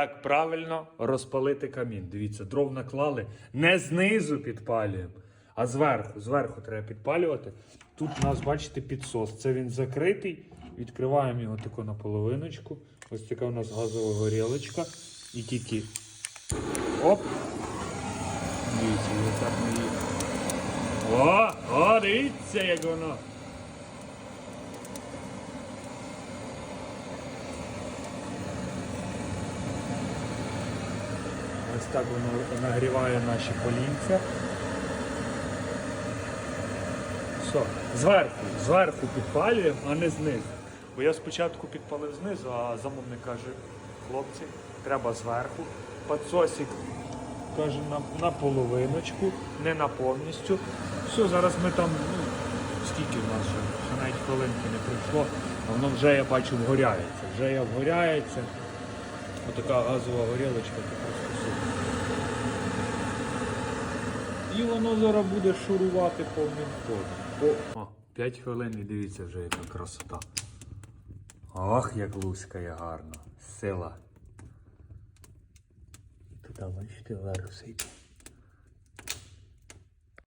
Як правильно розпалити камін. Дивіться, дров наклали не знизу підпалюємо, а зверху. Зверху треба підпалювати. Тут у нас, бачите, підсос. Це він закритий. Відкриваємо його тако на половиночку. Ось така у нас газова горілочка. І тільки. Оп! Дивіться, і отак ми. О, о, дивіться, як воно. Ось так воно нагріває наші полінця. Все, зверху, зверху підпалюємо, а не знизу. Бо я спочатку підпалив знизу, а замовник каже, хлопці, треба зверху. Подсосик каже на, на половиночку, не на повністю. Все, зараз ми там, ну, скільки в нас вже, ще навіть хвилинки не пройшло, а воно вже я бачу вгоряється. Вже я вгоряється. Отака газова горілочка, І воно зараз буде шурувати повним ходом. О, 5 хвилин і дивіться вже яка красота. Ох, як лускає гарно. Сила. Туди, бачите, вверх йде.